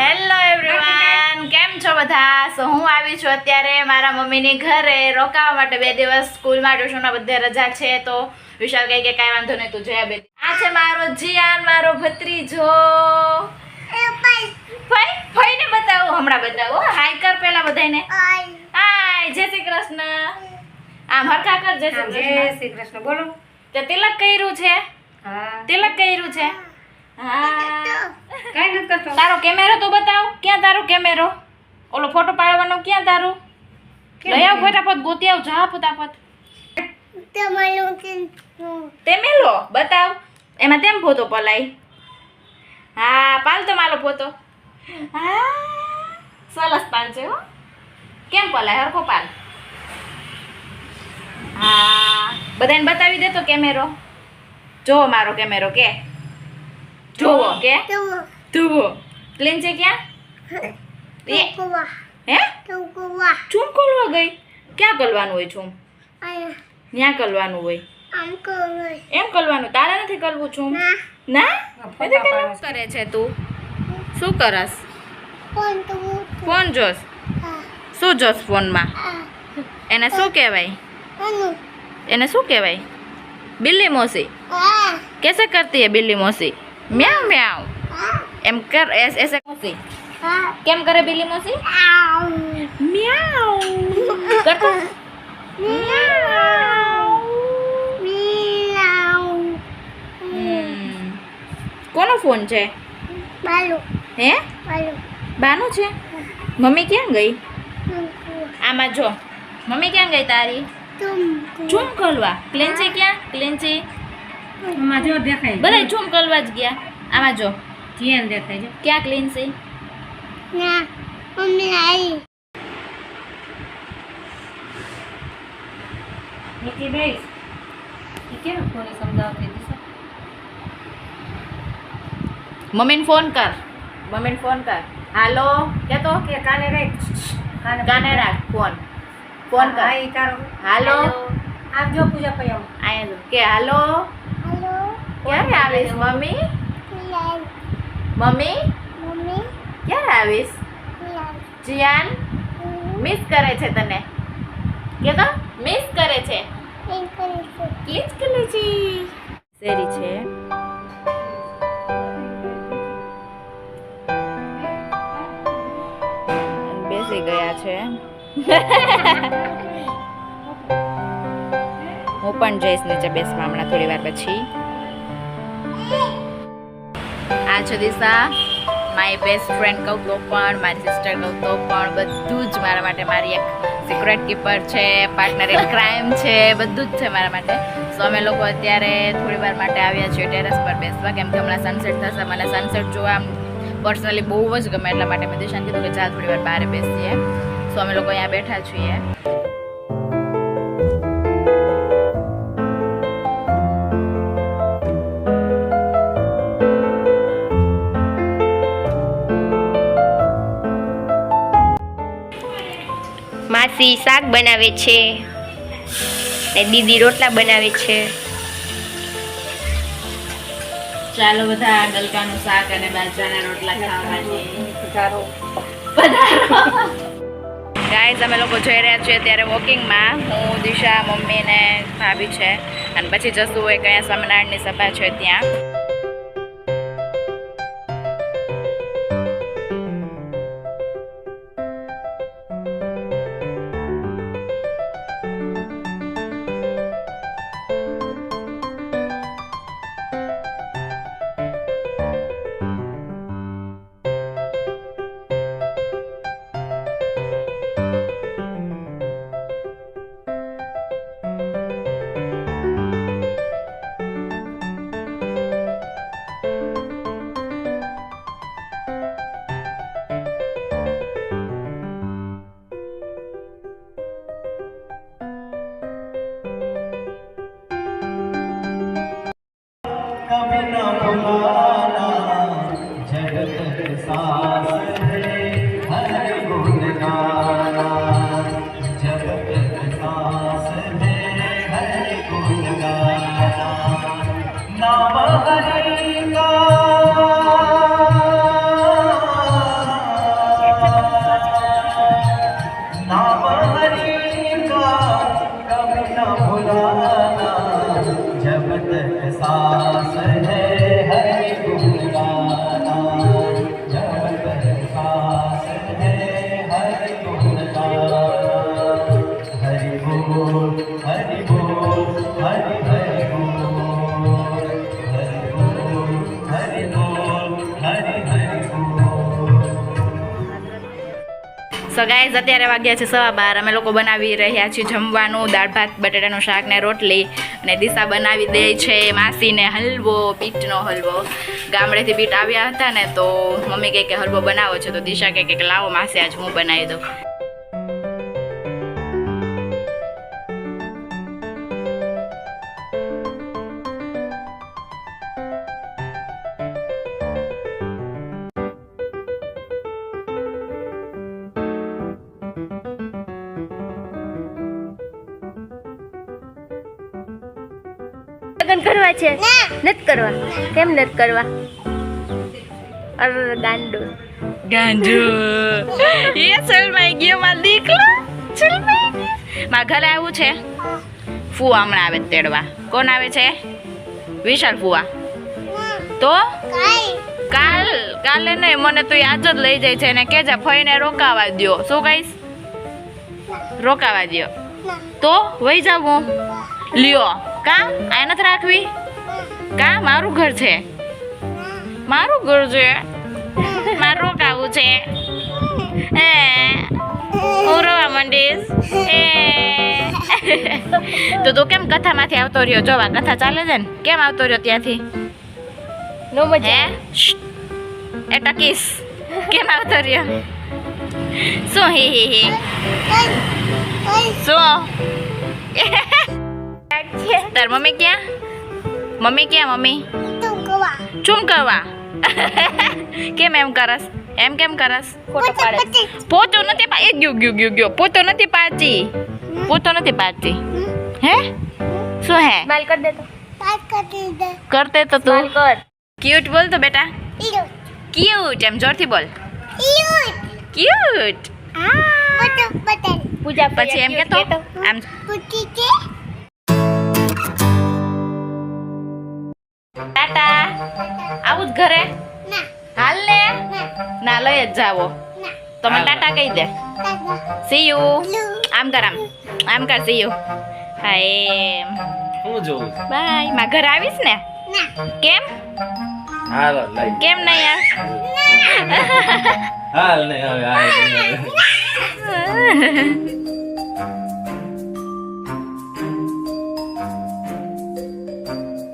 Hello everyone કેમ છો બધા? સો હું આવી છું અત્યારે મારા મમ્મીની ઘરે. રોકાવા માટે બે દિવસ સ્કૂલમાં ટ્યુશનમાં બધે રજા છે તો વિશાલ કહે કે કાંઈ વાંધો નહીં તું જોયા બે. આ છે મારો જીયાન મારો ભત્રીજો. ભાઈ. ભાઈને બતાવો હમણાં બતાવો હાય કર પેલા બધાને હાય જય શ્રી કૃષ્ણ. આમ હરખા કર જય શ્રી જય શ્રી કૃષ્ણ બોલો. તે તિલક કર્યું છે? હા. તિલક કર્યું છે? હા. કઈ નથી કરતો. તારો કેમેરો તો બતાવ. ક્યાં તારો કેમેરો? ઓલો ફોટો પાડવાનો ક્યાં તારો? લઈ આવ ફટાફટ ગોતી આવ જા ફટાફટ. તે મેલો બતાવ. એમાં તેમ ફોટો પલાય. હા પાલ તો મારો ફોટો. હા સરસ પાલ છે હો. કેમ પલાય? હરખો પાલ. હા બધાને બતાવી દે તો કેમેરો. જોવો મારો કેમેરો કે. ધોવો કે ધોવો પ્લેન છે ક્યાં હે ચૂમ કોલવા ગઈ ક્યાં કરવાનું હોય છું ત્યાં કરવાનું હોય એમ કરવાનું તારે નથી કરવું છું ના કરે છે તું શું કરસ ફોન જોશ શું જોશ ફોનમાં એને શું કહેવાય એને શું કહેવાય બિલ્લી મોસી કેસે કરતી હે બિલ્લી મોસી મ્યાવ મ્યાવ એમ કર એસ એસ મોસી કેમ કરે બિલી મોસી મ્યાવ કરતો કોનો ફોન છે હે બાનો છે મમ્મી ક્યાં ગઈ આમાં જો મમ્મી ક્યાં ગઈ તારી ચૂમ ખોલવા ક્લેન્ચી ક્યાં ક્લેન્ચી આમાં જો દેખાય. બધા ચૂમ કરવા જ ગયા. આમાં જો. જીએન દેખાય જો. ક્યાં ક્લેન્સી નીચે બેસ કેમ કોને સમજાવતી હતી મમ્મીને ફોન કર. મમ્મીને ફોન કર. હાલો કેતો? કે કાને રાખ? કાને કાને રાખ? ફોન ફોન કર. હાલો. આમ જો પૂજા પૈ આયા કે હાલો. ક્યારે આવીશ મમ્મી? મમ્મી? ક્યારે આવીશ? જીયાન મિસ કરે છે તને? કે તો મિસ કરે છે? કિસ કરે છે? શેરી છે? બેસી ગયા છે. હું પણ જઈશ નીચે બેસવા હમણાં થોડી વાર પછી. આ છે દિશા? માય બેસ્ટ ફ્રેન્ડ કહું તો પણ મારી સિસ્ટર કહું તો પણ, બધું જ મારા માટે મારી એક સિક્રેટ કીપર છે પાર્ટનર ઇન ક્રાઇમ છે, બધું જ છે મારા માટે. સો અમે લોકો અત્યારે થોડી વાર માટે આવ્યા છીએ ટેરેસ પર બેસવા. કેમ કે હમણાં સનસેટ થશે, મને સનસેટ જોવા પર્સનલી બહુ જ ગમે, એટલા માટે મેં દિશાને કીધું કે ચાલ થોડી વાર બહાર બેસીએ. સો અમે લોકો અહીંયા બેઠા છીએ. માસી શાક બનાવે છે. ને દીદી રોટલા બનાવે છે. ચાલો બધા ગલકાનું શાક અને બાજરાના રોટલા ખાવા માટે ગાઈઝ અમે લોકો જઈ રહ્યા છીએ ત્યારે વોકિંગમાં. હું દિશા મમ્મી ને ભાભી છે. અને પછી જશું હોય કયા સ્વામિનારાયણની સભા છે ત્યાં. भी न भुलाना जगत सास है, हर गुण गाना। जगत सास है, हर गुण गाना। नाम कभी न भुलाना जगत सास है हरि गुणगाना जगत जगास है हरि गुणगाना हरि बोल हरि बोल हरि हरि। સો ગાઈઝ અત્યારે વાગ્યા છે સવા બાર. અમે લોકો બનાવી રહ્યા છીએ જમવાનું, દાળ ભાત, બટાટાનું શાક ને રોટલી. અને દિશા બનાવી દે છે માસીને હલવો, બીટનો હલવો. ગામડેથી બીટ આવ્યા હતા ને તો મમ્મી કહે કે હલવો બનાવો છે. તો દિશા કહે કે લાવો માસી, આજ હું બનાવી દઉં. લગ્ન કરવા છે? નથી કરવા. કેમ નથી કરવા? અર ગાંડો. ગાંડો. એ સલમાઈ ગયો માર દીકરો. સલમાઈ ગયો. મારા ઘરે આવું છે? ફુવા હમણાં આવે તેડવા. કોણ આવે છે? વિશાલ ફુવા. તો? કાલ. કાલે? નહીં. મને તો આજ જ લઈ જાય છે અને કે જા ફઈને રોકાવા દ્યો. શું કહીશ? રોકાવા દ્યો. તો વહી જાવું લ્યો. કા? આ નથી રાખવી? કા? મારું ઘર છે. મારું ઘર છે? મારું રોકાવું છે. એ હું રોવા માંડીશ. એ તો તું કેમ કથામાંથી આવતો રહ્યો? જોવા કથા ચાલે છે ને? કેમ આવતો રહ્યો ત્યાંથી? નો મજા એ ટકીસ. કેમ આવતો રહ્યો? શું હી હી? હી? શું? તાર મમ્મી ક્યાં મમ્મી ક્યાં મમ્મી ચૂમ કરવા કેમ એમ કરસ એમ કેમ કરસ ફોટો પાડે પોતો નથી પા એ ગયો ગયો ગયો ગયો પોતો નથી પાડતી પોતો નથી પાડતી હે શું હે સ્માઈલ કર દે તો કરતે તો તું સ્માઈલ કર ક્યુટ બોલ તો બેટા ક્યુટ એમ જોરથી બોલ ક્યુટ પૂજા પછી એમ કેતો આમ ટાટા આવું જ ઘરે? હાલ ને? ના. લઈ જ જાવો તમે ટાટા કહી દે. સી યુ આમ કર આમ. આમ કર સી યુ હા એમ જોવું બાયમાં ઘરે આવીશ ને? કેમ? હાલો લઈ. કેમ નહીં યાર હાલ નહીં હવે હાલ. નહીં હવે.